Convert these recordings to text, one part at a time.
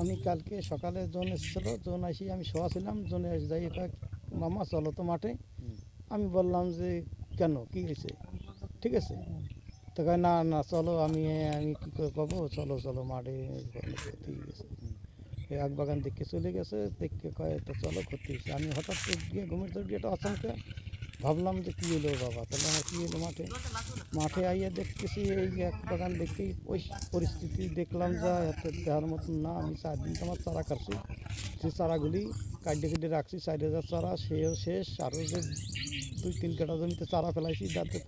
আমি কালকে সকালে জোন এসেছিল জোন আসি আমি শোয়া ছিলাম জোনে এসে যাই কয়েক মামা চলো তো মাঠে। আমি বললাম যে কেন? কী হয়েছে? ঠিক আছে। তো কয় না না চলো আমি আমি কী করে পাবো চলো চলো মাঠে। গেছে এই এক বাগান দেখে চলে গেছে দেখে কয় তো চলো ক্ষতি হয়েছে। আমি হঠাৎ করে গিয়ে ঘুমের তো গিয়ে আচমকা ভাবলাম যে কী এলো বাবা, তাহলে আমার কী এলো মাঠে? মাঠে আইয়া দেখতেছি এই এক বাগান দেখেই ওই পরিস্থিতি দেখলাম যা, এত দেওয়ার মতন না, আমি চার দিন তো আমার চারা কাটছি। সেই চারাগুলি কাটিয়ে কেটে রাখছি, চার হাজার চারা, সেও শেষ, আরও যে দুই তিন কাটা জমিতে চারা ফেলাইছি যাতে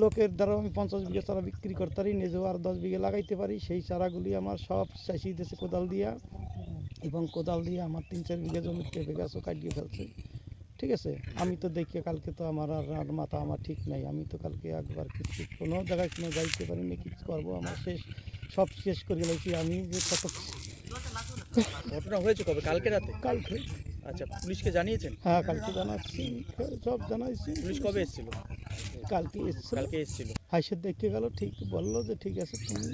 লোকের দ্বারা আমি পঞ্চাশ বিঘা চারা বিক্রি করতে পারি, নিজেও আর দশ বিঘা লাগাইতে পারি। সেই চারাগুলি আমার সব চাষি দিয়েছে কোদাল দিয়া এবং কোদাল দিয়ে আমার তিন চার বিঘা জমি পেঁপে গাছও কাটিয়ে ফেলছে। ঠিক আছে? আমি তো দেখি কালকে তো আমার আর মাথা আমার ঠিক নাই। আমি তো কালকে একবার কিছু কোনো জায়গায় কোনো যাইতে পারিনি কিছু করব। আমার শেষ সব শেষ করে গেছি আমি যে কত ঘটনা হয়েছে কবে? কালকে রাতে? কালকে। আচ্ছা পুলিশকে জানিয়েছেন? হ্যাঁ কালকে জানাচ্ছি। সব জানাইছি। পুলিশ কবে এসেছিল? কালকে এসেছিল। কালকে এসেছিল। হাইসে দেখতে গেল ঠিক বলল যে ঠিক আছে তুমি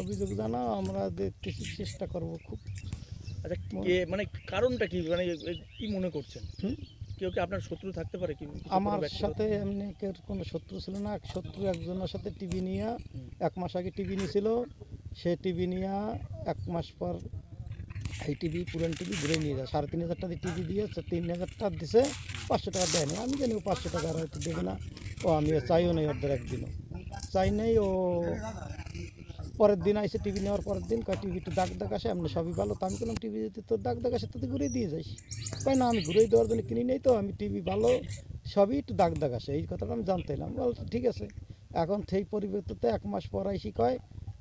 অভিযোগ জানাও আমরা দেখতেছি চেষ্টা করব খুব। আচ্ছা মানে কারণটা কি? মানে কি মনে করছেন? হুম? কেউ কি আপনার শত্রু থাকতে পারে কি? আমার সাথে এমনি কেউ কোনো শত্রু ছিল না। এক শত্রু একজনের সাথে টিভি নিয়ে এক মাস আগে টিভি নিয়েছিল সে টিভি নিয়ে এক মাস পর এই টিভি পুরান টিভি ঘুরে নিয়ে যায়। সাড়ে তিন হাজার টাকা টিভি দিয়ে তিন হাজার টাকা দিছে পাঁচশো টাকা দেয়নি আমি জানি পাঁচশো টাকা আর হয়তো দেবে না। ও আমি চাইও নাই ওদের একদিনও। চাই নাই ও পরের দিন আইসে টিভি নেওয়ার পরের দিন কয় টিভি একটু দাগ দাগ আসে আপনি সবই ভালো। তো আমি বললাম টিভি যদি তোর দাগ দাগ আসে তুই ঘুরে দিয়ে যাইস কয় না আমি ঘুরে দেওয়ার জন্য কিনি নেই তো আমি টিভি ভালো সবই একটু দাগ দাগ আসে। এই কথাটা আমি জানতে এলাম। বল ঠিক আছে। এখন সেই পরিবর্তিতে এক মাস পর আইসি কয়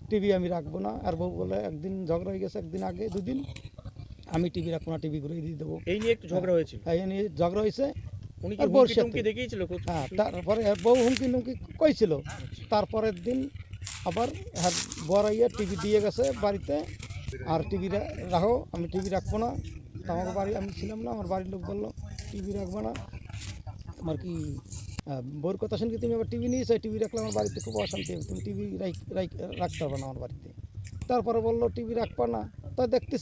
টিভি আমি রাখব না। আর বউ বলে একদিন ঝগড়া হয়ে গেছে একদিন আগে দুদিন আমি টিভি রাখব না টিভি ঘুরে দিয়ে দেবো। এই নিয়ে একটু ঝগড়া হয়েছিল। এই নিয়ে ঝগড়া হয়েছে। উনি কি দেখিয়েছিল? হ্যাঁ তারপরে বউ হুমকি নুমকি কইছিল। তারপরের দিন আবার হ্যাঁ বর আইয়া টিভি দিয়ে গেছে বাড়িতে। আর টিভি রাখো, আমি টিভি রাখব না। আমার বাড়ি, আমি ছিলাম না, আমার বাড়ির লোক বলল, টিভি রাখব না। আমার কি বোর কথা শুনে কি তুমি আবার টিভি নিয়েছো? টিভি রাখলে আমার বাড়িতে খুব অশান্তি হবে। তুমি টিভি রাখতে পারবে না আমার বাড়িতে। তারপরে বলল, টিভি রাখবা না। তাই দেখতেছি